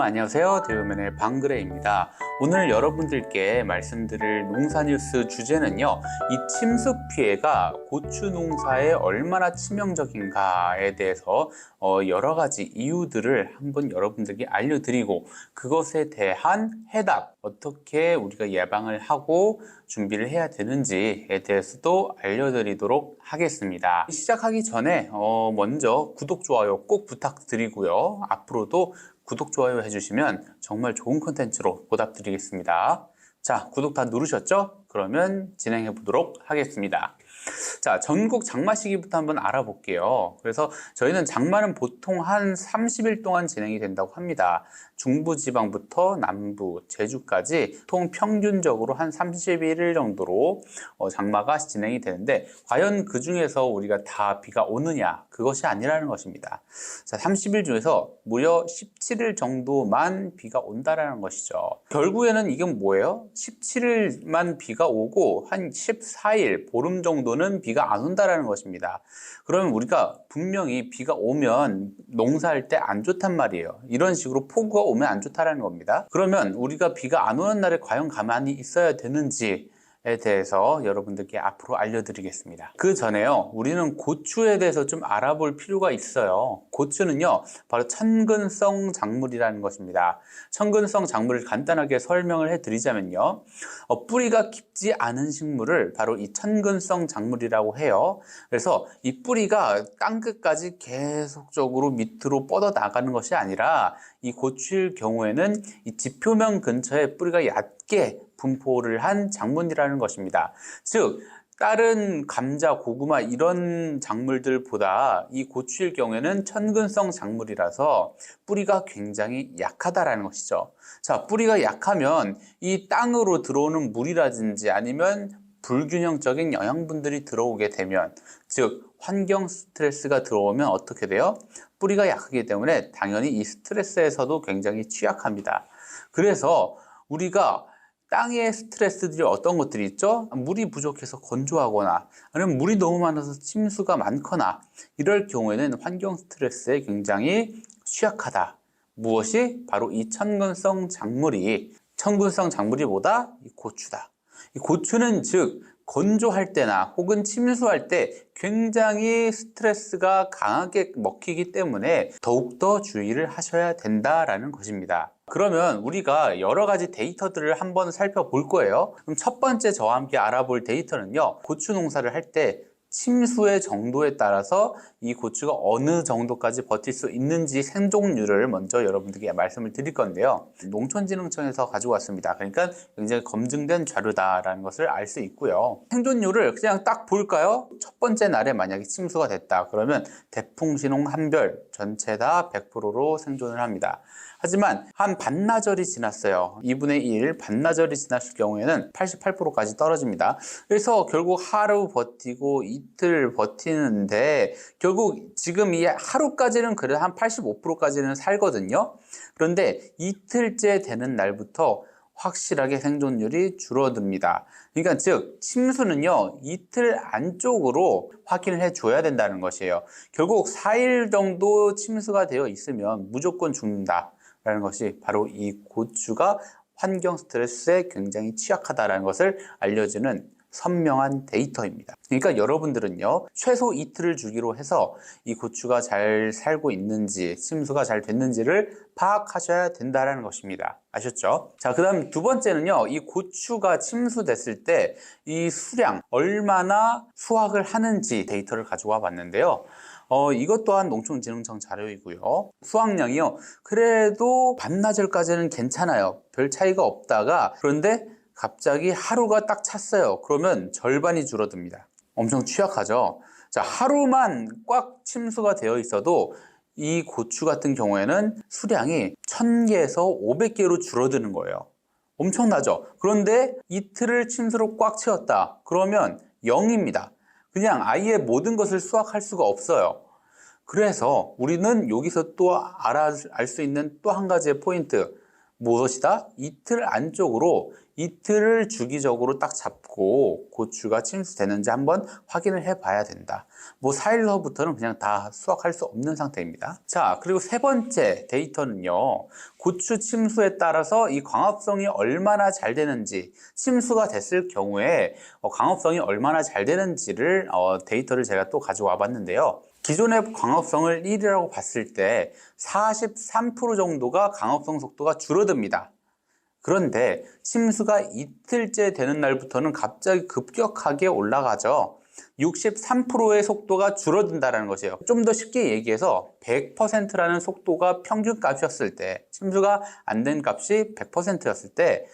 여러분 안녕하세요. 대우면의 방그레입니다. 오늘 여러분들께 말씀드릴 농사 뉴스 주제는요. 이 침수 피해가 고추 농사에 얼마나 치명적인가에 대해서 어, 여러 가지 이유들을 한번 여러분들께 알려드리고 그것에 대한 해답 어떻게 우리가 예방을 하고 준비를 해야 되는지에 대해서도 알려드리도록 하겠습니다. 시작하기 전에 어, 먼저 구독 좋아요 꼭 부탁드리고요. 앞으로도 구독, 좋아요 해주시면 정말 좋은 컨텐츠로 보답드리겠습니다. 자, 구독 다 누르셨죠? 그러면 진행해 보도록 하겠습니다. 자, 전국 장마 시기부터 한번 알아볼게요. 그래서 저희는 장마는 보통 한 30일 동안 진행이 된다고 합니다. 중부 지방부터 남부, 제주까지 통 평균적으로 한 31일 정도로 어, 장마가 진행이 되는데 과연 그 중에서 우리가 다 비가 오느냐? 그것이 아니라는 것입니다. 자, 30일 중에서 무려 17일 정도만 비가 온다라는 것이죠. 결국에는 이건 뭐예요? 17일만 비가 오고 한 14일, 보름 정도는 비가 안 온다라는 것입니다. 그러면 우리가 분명히 비가 오면 농사할 때 안 좋단 말이에요. 이런 식으로 폭우가 오면 안 좋다라는 겁니다. 그러면 우리가 비가 안 오는 날에 과연 가만히 있어야 되는지 에 대해서 여러분들께 앞으로 알려드리겠습니다. 그 전에요, 우리는 고추에 대해서 좀 알아볼 필요가 있어요. 고추는요, 바로 천근성 작물이라는 것입니다. 천근성 작물을 간단하게 설명을 해드리자면요, 어, 뿌리가 깊지 않은 식물을 바로 이 천근성 작물이라고 해요. 그래서 이 뿌리가 땅 끝까지 계속적으로 밑으로 뻗어 나가는 것이 아니라 이 고추일 경우에는 이 지표면 근처에 뿌리가 얕게 분포를 한 작물이라는 것입니다. 즉, 다른 감자, 고구마 이런 작물들보다 이 고추일 경우에는 천근성 작물이라서 뿌리가 굉장히 약하다라는 것이죠. 자, 뿌리가 약하면 이 땅으로 들어오는 물이라든지 아니면 불균형적인 영양분들이 들어오게 되면 즉 환경 스트레스가 들어오면 어떻게 돼요? 뿌리가 약하기 때문에 당연히 이 스트레스에서도 굉장히 취약합니다. 그래서 우리가 땅의 스트레스들이 어떤 것들이 있죠? 물이 부족해서 건조하거나 아니면 물이 너무 많아서 침수가 많거나 이럴 경우에는 환경 스트레스에 굉장히 취약하다. 무엇이? 바로 이 천근성 작물이 천근성 작물이보다 이 고추다. 이 고추는 즉 건조할 때나 혹은 침수할 때 굉장히 스트레스가 강하게 먹히기 때문에 더욱더 주의를 하셔야 된다라는 것입니다. 그러면 우리가 여러 가지 데이터들을 한번 살펴볼 거예요. 그럼 첫 번째 저와 함께 알아볼 데이터는요. 고추 농사를 할때 침수의 정도에 따라서 이 고추가 어느 정도까지 버틸 수 있는지 생존율을 먼저 여러분들께 말씀을 드릴 건데요. 농촌진흥청에서 가지고 왔습니다. 그러니까 굉장히 검증된 자료다라는 것을 알 수 있고요. 생존율을 그냥 딱 볼까요? 첫 번째 날에 만약에 침수가 됐다. 그러면 대풍 신홍 한별 전체 다 100%로 생존을 합니다. 하지만 한 반나절이 지났어요. 2분의 1 반나절이 지났을 경우에는 88%까지 떨어집니다. 그래서 결국 하루 버티고 이틀 버티는데 결국 지금 이 하루까지는 그래도 한 85%까지는 살거든요. 그런데 이틀째 되는 날부터 확실하게 생존율이 줄어듭니다. 그러니까 즉 침수는요 이틀 안쪽으로 확인을 해줘야 된다는 것이에요. 결국 4일 정도 침수가 되어 있으면 무조건 죽는다. 라는 것이 바로 이 고추가 환경 스트레스에 굉장히 취약하다라는 것을 알려주는 선명한 데이터입니다. 그러니까 여러분들은요, 최소 이틀을 주기로 해서 이 고추가 잘 살고 있는지, 침수가 잘 됐는지를 파악하셔야 된다는 것입니다. 아셨죠? 자, 그 다음 두 번째는요, 이 고추가 침수됐을 때 이 수량, 얼마나 수확을 하는지 데이터를 가지고 와 봤는데요. 어, 이것 또한 농촌진흥청 자료이고요. 수확량이요. 그래도 반나절까지는 괜찮아요. 별 차이가 없다가 그런데 갑자기 하루가 딱 찼어요. 그러면 절반이 줄어듭니다. 엄청 취약하죠. 자, 하루만 꽉 침수가 되어 있어도 이 고추 같은 경우에는 수량이 1000개에서 500개로 줄어드는 거예요. 엄청나죠? 그런데 이틀을 침수로 꽉 채웠다. 그러면 0입니다. 그냥 아예 모든 것을 수확할 수가 없어요. 그래서 우리는 여기서 또 알아 알 수 있는 또 한 가지의 포인트 무엇이다? 이틀 안쪽으로 이틀을 주기적으로 딱 잡고 고추가 침수되는지 한번 확인을 해 봐야 된다. 뭐 4일서부터는 그냥 다 수확할 수 없는 상태입니다. 자, 그리고 세 번째 데이터는요. 고추 침수에 따라서 이 광합성이 얼마나 잘 되는지, 침수가 됐을 경우에 어, 광합성이 얼마나 잘 되는지를 어, 데이터를 제가 또 가져와 봤는데요. 기존의 광합성을 1이라고 봤을 때 43% 정도가 광합성 속도가 줄어듭니다. 그런데 침수가 이틀째 되는 날부터는 갑자기 급격하게 올라가죠. 63%의 속도가 줄어든다는 것이에요. 좀 더 쉽게 얘기해서 100%라는 속도가 평균 값이었을 때, 침수가 안 된 값이 100%였을 때,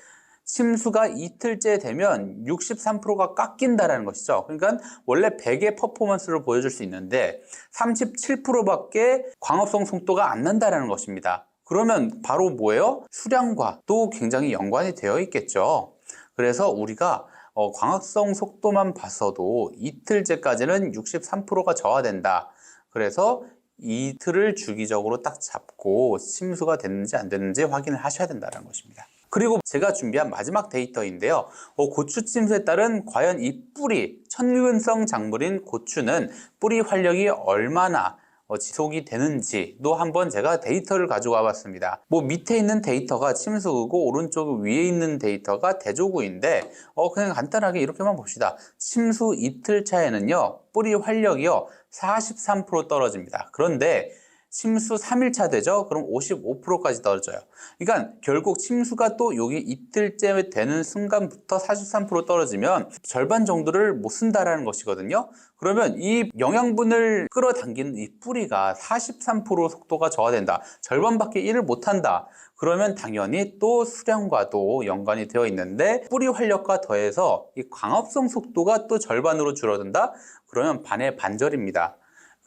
침수가 이틀째 되면 63%가 깎인다는 것이죠. 그러니까 원래 100의 퍼포먼스를 보여줄 수 있는데 37%밖에 광합성 속도가 안 난다는 것입니다. 그러면 바로 뭐예요? 수량과 또 굉장히 연관이 되어 있겠죠. 그래서 우리가 어, 광합성 속도만 봤어도 이틀째까지는 63%가 저하된다. 그래서 이틀을 주기적으로 딱 잡고 침수가 됐는지 안 됐는지 확인을 하셔야 된다는 것입니다. 그리고 제가 준비한 마지막 데이터인데요. 어, 고추 침수에 따른 과연 이 뿌리, 천근성 작물인 고추는 뿌리 활력이 얼마나 어, 지속이 되는지도 한번 제가 데이터를 가져와 봤습니다. 뭐 밑에 있는 데이터가 침수구고 오른쪽 위에 있는 데이터가 대조구인데 어, 그냥 간단하게 이렇게만 봅시다. 침수 이틀 차에는요 뿌리 활력이요 43% 떨어집니다. 그런데 침수 3일차 되죠? 그럼 55%까지 떨어져요. 그러니까 결국 침수가 또 여기 이틀째 되는 순간부터 43% 떨어지면 절반 정도를 못 쓴다라는 것이거든요. 그러면 이 영양분을 끌어당기는 이 뿌리가 43% 속도가 저하된다. 절반밖에 일을 못 한다. 그러면 당연히 또 수량과도 연관이 되어 있는데 뿌리 활력과 더해서 이 광합성 속도가 또 절반으로 줄어든다. 그러면 반의 반절입니다.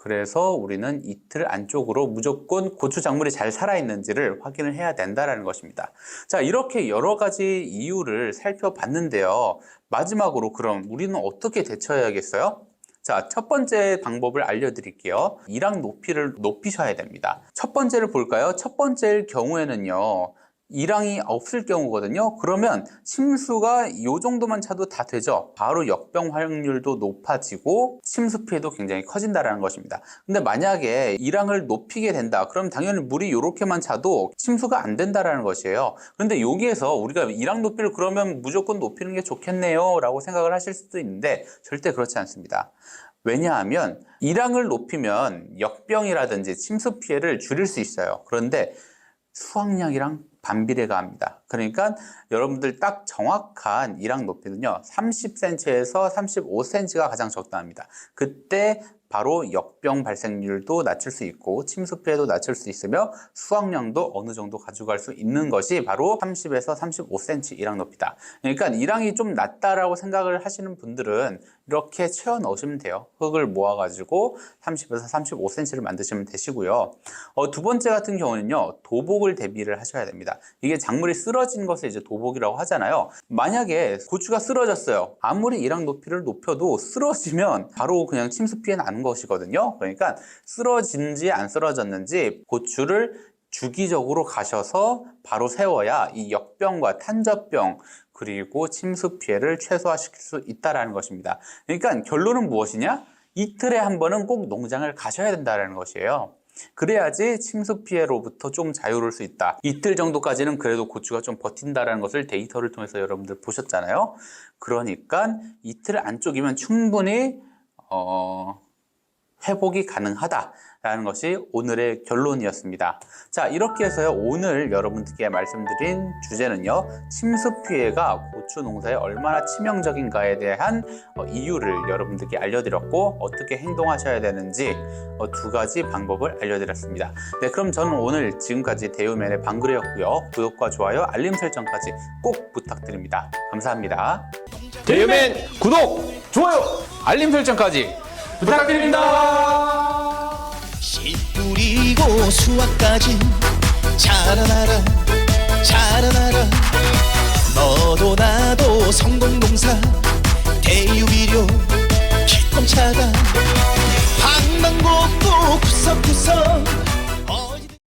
그래서 우리는 이틀 안쪽으로 무조건 고추 작물이 잘 살아있는지를 확인을 해야 된다는 것입니다. 자, 이렇게 여러 가지 이유를 살펴봤는데요. 마지막으로 그럼 우리는 어떻게 대처해야겠어요? 자, 첫 번째 방법을 알려드릴게요. 이랑 높이를 높이셔야 됩니다. 첫 번째를 볼까요? 첫 번째일 경우에는요. 이랑이 없을 경우거든요. 그러면 침수가 이 정도만 차도 다 되죠. 바로 역병 확률도 높아지고 침수 피해도 굉장히 커진다라는 것입니다. 근데 만약에 이랑을 높이게 된다. 그럼 당연히 물이 이렇게만 차도 침수가 안 된다라는 것이에요. 그런데 여기에서 우리가 이랑 높이를 그러면 무조건 높이는 게 좋겠네요. 라고 생각을 하실 수도 있는데 절대 그렇지 않습니다. 왜냐하면 이랑을 높이면 역병이라든지 침수 피해를 줄일 수 있어요. 그런데 수확량이랑 반비례가 합니다. 그러니까 여러분들 딱 정확한 이랑 높이는요. 30cm에서 35cm가 가장 적당합니다. 그때 바로 역병 발생률도 낮출 수 있고 침수 피해도 낮출 수 있으며 수확량도 어느 정도 가져갈 수 있는 것이 바로 30에서 35cm 이랑 높이다. 그러니까 이랑이 좀 낮다라고 생각을 하시는 분들은 이렇게 채워 넣으시면 돼요. 흙을 모아가지고 30에서 35cm를 만드시면 되시고요. 어, 두 번째 같은 경우는요, 도복을 대비를 하셔야 됩니다. 이게 작물이 쓰러진 것을 이제 도복이라고 하잖아요. 만약에 고추가 쓰러졌어요. 아무리 이랑 높이를 높여도 쓰러지면 바로 그냥 침수 피해 나는 것이거든요. 그러니까 쓰러진지 안 쓰러졌는지 고추를 주기적으로 가셔서 바로 세워야 이 역병과 탄저병 그리고 침수 피해를 최소화시킬 수 있다는 것입니다. 그러니까 결론은 무엇이냐? 이틀에 한 번은 꼭 농장을 가셔야 된다는 것이에요. 그래야지 침수 피해로부터 좀 자유로울 수 있다. 이틀 정도까지는 그래도 고추가 좀 버틴다라는 것을 데이터를 통해서 여러분들 보셨잖아요. 그러니까 이틀 안쪽이면 충분히 어, 회복이 가능하다라는 것이 오늘의 결론이었습니다. 자, 이렇게 해서요, 오늘 여러분들께 말씀드린 주제는요, 침수 피해가 고추 농사에 얼마나 치명적인가에 대한 어, 이유를 여러분들께 알려드렸고, 어떻게 행동하셔야 되는지 어, 두 가지 방법을 알려드렸습니다. 네, 그럼 저는 오늘 지금까지 대우맨의 방글이었고요. 구독과 좋아요, 알림 설정까지 꼭 부탁드립니다. 감사합니다. 대유맨 구독, 좋아요, 알림 설정까지 부탁드립니다. 씨 뿌리고 수확까지 자라나라 자라나라 너도 나도 성공농사 대유비료 기똥차다 방망곡곡 구석구석